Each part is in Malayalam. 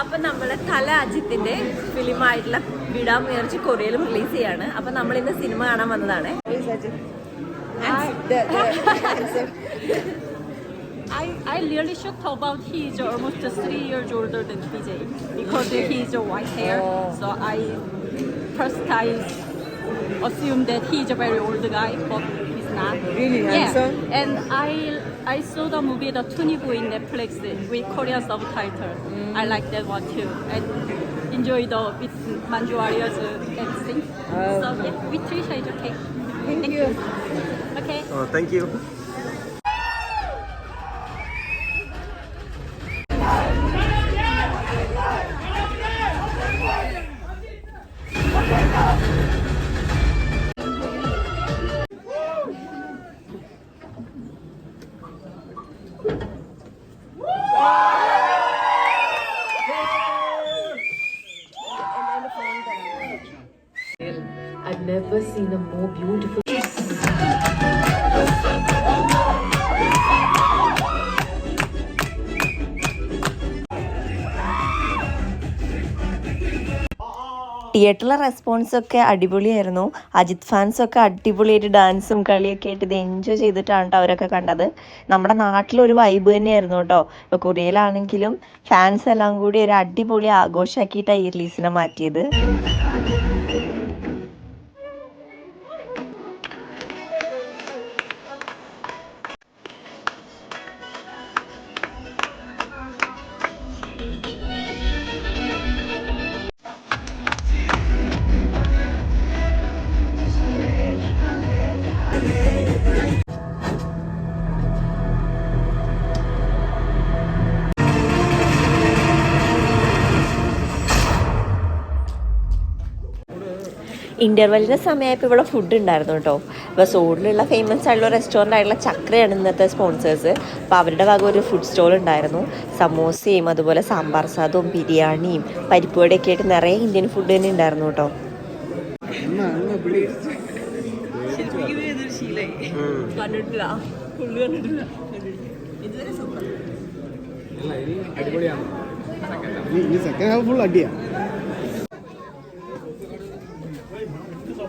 അപ്പൊ നമ്മൾ തല അജിത്തിന്റെ ഫിലിമായിട്ടുള്ള വിടാമുയർച്ചി കൊറിയയിലും റിലീസ് ചെയ്യാണ് അപ്പൊ നമ്മൾ ഇന്ന് സിനിമ കാണാൻ വന്നതാണ് I, I really shocked about he's almost three years older than PJ because he's a white hair. So I first time assumed that he's a very old guy, but not. Really handsome? Yeah. And I I saw the movie The Tunibu in Netflix with Korean subtitle. I like that one too. And enjoy the with Manju Arya's uh, dancing. So yeah, with Trisha is okay. Thank you. Okay. Oh, thank you. Never seen a more beautiful. തിയേറ്ററിലെ റെസ്പോൺസ് ഒക്കെ അടിപൊളിയായിരുന്നു. അജിത് ഫാൻസ് ഒക്കെ അടിപൊളിയായിട്ട് ഡാൻസും കളിയൊക്കെ ആയിട്ട് ഇത് എൻജോയ് ചെയ്തിട്ടാണ് കേട്ടോ അവരൊക്കെ കണ്ടത്. നമ്മുടെ നാട്ടിലൊരു വൈബ് തന്നെയായിരുന്നു കേട്ടോ ഇപ്പോൾ കൊറിയയിലാണെങ്കിലും ഫാൻസ് എല്ലാം കൂടി ഒരു അടിപൊളി ആഘോഷമാക്കിയിട്ടാണ് ഈ റിലീസിനെ മാറ്റിയത്. ഇന്റർവെല്ലിന്റെ സമയമായപ്പോൾ ഇവിടെ ഫുഡ് ഉണ്ടായിരുന്നു കേട്ടോ. അപ്പോൾ സോഡിലുള്ള ഫേമസ് ആയിട്ടുള്ള റെസ്റ്റോറന്റ് ആയിട്ടുള്ള ചക്രയാണ് ഇന്നത്തെ സ്പോൺസേഴ്സ് അപ്പോൾ അവരുടെ ഭാഗം ഒരു ഫുഡ് സ്റ്റോൾ ഉണ്ടായിരുന്നു. സമോസയും അതുപോലെ സാമ്പാർ സാദവും ബിരിയാണിയും പരിപ്പുവടയൊക്കെ ആയിട്ട് നിറയെ ഇന്ത്യൻ ഫുഡ് തന്നെ ഉണ്ടായിരുന്നു കേട്ടോ. കണ്ടിട്ടില്ല. ഫുള്ള് കണ്ടിട്ടില്ല. ഇതുവരെ സൂപ്പർ ഈ സെക്കൻഡ് ഹാഫ് ഫുൾ അടിയാ.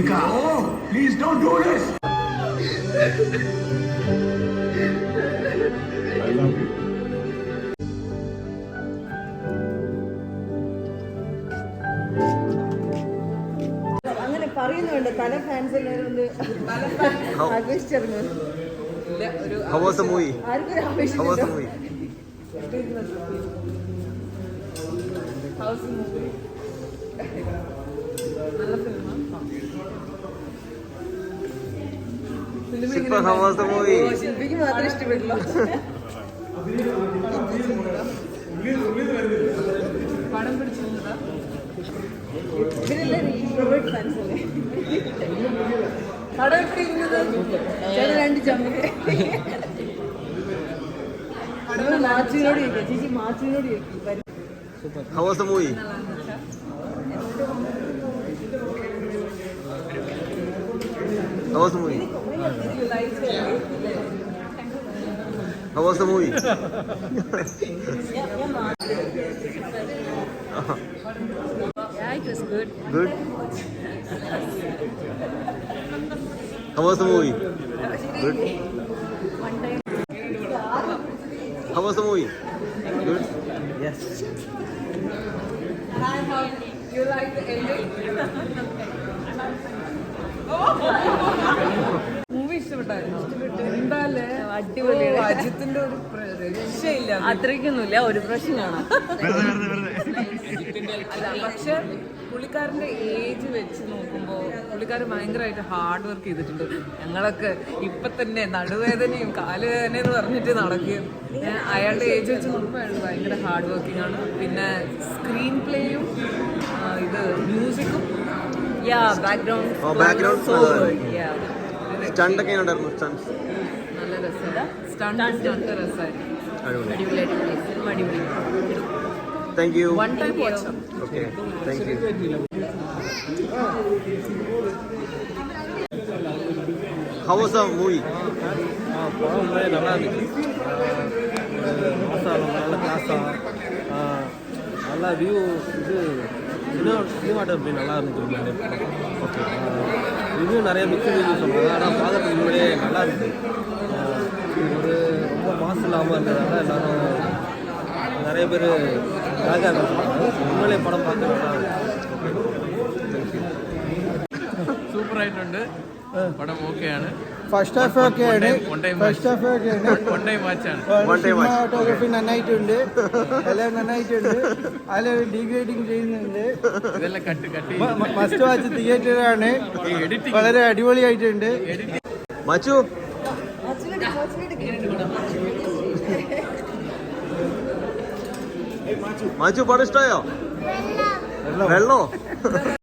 അങ്ങനെ പറയുന്നുണ്ട് please fans do this. I love you. the movie? ആർക്കും ഒരു ആവേശം How ആർക്കൊരു the movie? ഹൗസ് മൂവി നല്ല ഫിലിമാണ് Movie? ശില്പിക്ക് മാത്രം ഇഷ്ടപ്പെട്ടില്ല. പടം പിടിച്ചിരുന്നതാ ഇവരെല്ലാം ഇൻട്രോവേർട്ട് ഫാൻസ് അല്ലേ? പടം എവിടെ ഇരുന്നത്? ചേട്ടൻ രണ്ട് ചമ്മൽ. പടം മാച്ചുവിനോട് ചോദിക്കാം. ചേച്ചി മാച്ചുവിനോട് ചോദിക്കും. How was the movie? How was the movie? How was the movie? Yeah, it was good. Good. How was the movie? Good. How was the movie? Good. Yes. You like the ending? Movie ഇഷ്ടപ്പെട്ടായിരുന്നു. എന്താല്ലേ? അടിപൊളിയാണ്. അജിത്തിന്റെ ഒരു രക്ഷയില്ല. അത്രയ്ക്കൊന്നുമില്ല ഒരു പ്രാവശ്യം കാണാം. അല്ല പക്ഷെ പുള്ളിക്കാരന്റെ ഏജ് വെച്ച് നോക്കുമ്പോൾ പുള്ളിക്കാരൻ ഭയങ്കരമായിട്ട് ഹാർഡ് വർക്ക് ചെയ്തിട്ടുണ്ട്. ഞങ്ങളൊക്കെ ഇപ്പൊ തന്നെ നടുവേദനയും കാലുവേദന എന്ന് പറഞ്ഞിട്ട് നടക്കുകയും അയാളുടെ ഏജ് വെച്ച് നോക്കുമ്പോൾ അയാൾ ഭയങ്കര ഹാർഡ് വർക്കിംഗ് ആണ്. പിന്നെ സ്ക്രീൻ പ്ലേയും ഇത് മ്യൂസിക്കും yeah background Oh, background stunt ഒക്കെ ഉണ്ടായിരുന്നു സ്റ്റണ്ട് നല്ല രസമാണ് സ്റ്റണ്ട് സ്റ്റണ്ട് രസമായിരുന്നു അടിപൊളി അടിപൊളി അടിപൊളി സിനിമ അടിപൊളി thank you one time watch okay thank you how was the movie படம் உண்மையே நல்லா இருந்துச்சு மாசாலம் நல்ல கிளாஸா நல்லா வியூ இது இன்னும் சினிமாட்டோகிராஃபி நல்லா இருந்துச்சு உண்மையிலே ஓகே ரிவ்யூ நிறைய மிக்ஸ் ரிவ்யூ சொன்னாங்க ஆனால் பார்க்கறதுக்கு உண்மையிலே நல்லா இருந்துச்சு ஆஹ் ஒரு ரொம்ப மாசு இல்லாமல் இருந்ததால எல்லாரும் நிறைய பேர் அழகாக சொன்னாங்க உண்மையிலே படம் பார்க்க நல்லா இருந்துச்சு സൂപ്പറായിട്ടുണ്ട് പടം ഓക്കെയാണ് ഫസ്റ്റ് ഹാഫ് ഒക്കെയാണ് ഫസ്റ്റ് ഹാഫ് ഒക്കെയാണ് സിനിമാറ്റോഗ്രഫി നന്നായിട്ടുണ്ട്. എല്ലാം നന്നായിട്ടുണ്ട്. അതിൽ ഡീഗ്രേഡിങ് ചെയ്യുന്നുണ്ട്. ഇതെല്ലാം കട്ട് കട്ട് ഫസ്റ്റ് വാച്ച് തിയേറ്ററാണ് വളരെ അടിപൊളിയായിട്ടുണ്ട്. മച്ചു. മച്ചു പടം ഇഷ്ടമായോ വെള്ളോ.